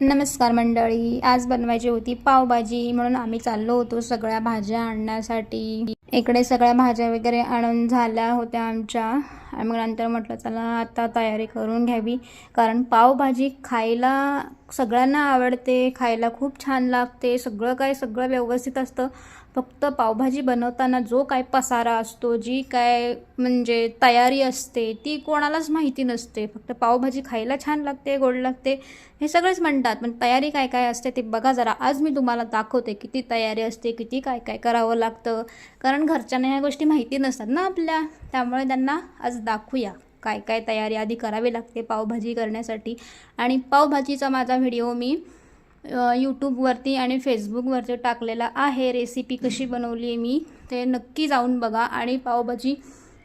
नमस्कार मंडळी आज बनवायची होती पावभाजी म्हणून आम्ही चाललो होतो सगळ्या भाज्या आणण्यासाठी. इकडे सगळ्या भाज्या वगैरे आणून झाल्या होत्या आमच्या. आणि मग नंतर म्हटलं चला आता तयारी करून घ्यावी. कारण पावभाजी खायला सगळ्यांना आवडते खायला खूप छान लागते सगळं काय सगळं व्यवस्थित असतं. फक्त पावभाजी बनवताना जो काय पसारा असतो जी काय म्हणजे तयारी असते ती कोणालाच माहिती नसते. फक्त पावभाजी खायला छान लागते गोड लागते हे सगळेच म्हणतात. पण तयारी काय काय असते ते बघा जरा. आज मी तुम्हाला दाखवते किती तयारी असते किती काय काय करावं लागतं. कारण घरच्यांना ह्या गोष्टी माहिती नसतात ना आपल्या. त्यामुळे त्यांना आज दाखवूया. काय काय तयारी आधी करावी लागते पावभाजी करण्यासाठी. आणि पावभाजीचा माझा व्हिडिओ मी यूट्यूबवरती आणि फेसबुकवरती टाकलेला आहे. रेसिपी कशी बनवली मी ते नक्की जाऊन बघा. आणि पावभाजी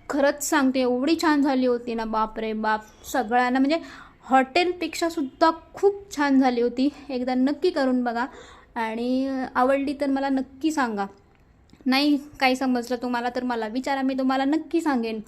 खरंच सांगते एवढी छान झाली होती ना बाप रे बाप. सगळ्यांना म्हणजे हॉटेलपेक्षासुद्धा खूप छान झाली होती. एकदा नक्की करून बघा. आणि आवडली तर मला नक्की सांगा. नाही काही समजलं तुम्हाला तर मला विचारा मी तुम्हाला नक्की सांगेन.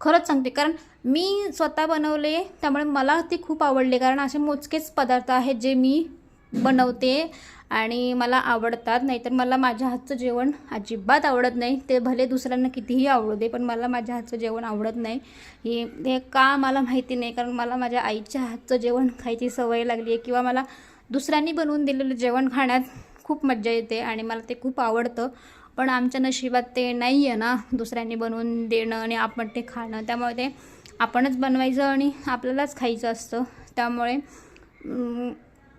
खरंच सांगते. कारण मी स्वतः बनवले त्यामुळे मला ती खूप आवडली. कारण असे मोजकेच पदार्थ आहेत जे मी बनवते आणि मला आवडतात. नाहीतर मला माझ्या हातचं जेवण अजिबात आवडत नाही. ते भले दुसऱ्यांना कितीही आवडू दे पण मला माझ्या हातचं जेवण आवडत नाही. हे हे का मला माहिती नाही. कारण मला माझ्या आईच्या हातचं जेवण खायची सवय लागली आहे किंवा मला दुसऱ्यांनी बनवून दिलेलं जेवण खाण्यात खूप मज्जा येते आणि मला ते खूप आवडतं. पण आमच्या नशिबात ते नाही आहे ना दुसऱ्यांनी बनवून देणं आणि आपण ते खाणं. त्यामुळे ते आपणच बनवायचं आणि आपल्यालाच खायचं असतं. त्यामुळे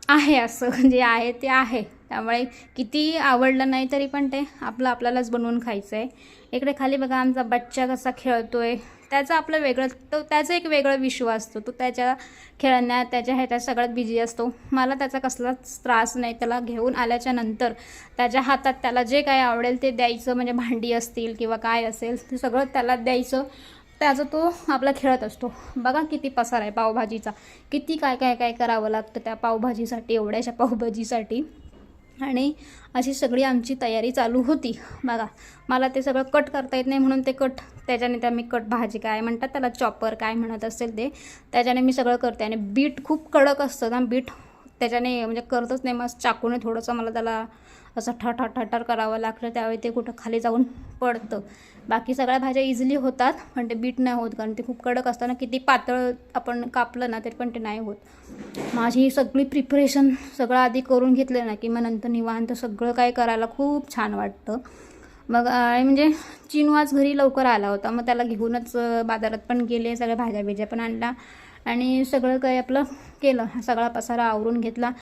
आहे असं. जे आहे ते आहे. त्यामुळे किती आवडलं नाही तरी पण ते आपलं आपल्यालाच बनवून खायचं आहे इकडे खाली बघा आमचा बच्चा कसा खेळतो आहे त्याचं आपलं वेगळं तो त्याचा एक वेगळं विश्व असतो. तो त्याच्या खेळण्या त्याच्या ह्याच्या सगळ्यात बिझी असतो. मला त्याचा कसलाच त्रास नाही त्याला घेऊन आल्याच्यानंतर त्याच्या हातात त्याला जे काय आवडेल ते द्यायचं म्हणजे भांडी असतील किंवा काय असेल ते सगळं त्याला द्यायचं. त्याचा तो आपला खेळत असतो. बघा किती पसार आहे पावभाजीचा. किती काय काय काय करावं लागतं त्या पावभाजीसाठी एवढ्याशा पावभाजीसाठी. आणि अशी सगळी आमची तयारी चालू होती. बघा मला ते सगळं कट करता येत नाही म्हणून ते कट त्याच्याने त्या मी कट भाजी काय म्हणतात त्याला चॉपर काय म्हणत असेल ते त्याच्याने मी सगळं करते. आणि बीट खूप कडक असतं ना बीट त्याच्याने म्हणजे करतच नाही. मग चाकूने थोडंसं मला त्याला असं ठटर ठटर करावं लागलं. त्यावेळी ते कुठं खाली जाऊन पडतं. बाकी सगळ्या भाज्या इझिली होतात पण ते बीट नाही होत. कारण ते खूप कडक असताना किती पातळ आपण कापलं ना तरी पण ते नाही होत. माझी ही सगळी प्रिपरेशन सगळं आधी करून घेतलं ना की मग नंतर निवांत सगळं काय करायला खूप छान वाटतं. मग आणि म्हणजे चिनू घरी लवकर आला होता. मग त्याला घेऊनच बाजारात पण गेले सगळ्या भाज्या बिज्या पण आणल्या. आणि सगळं काही आपलं केलं. सगळा पसारा आवरून घेतला.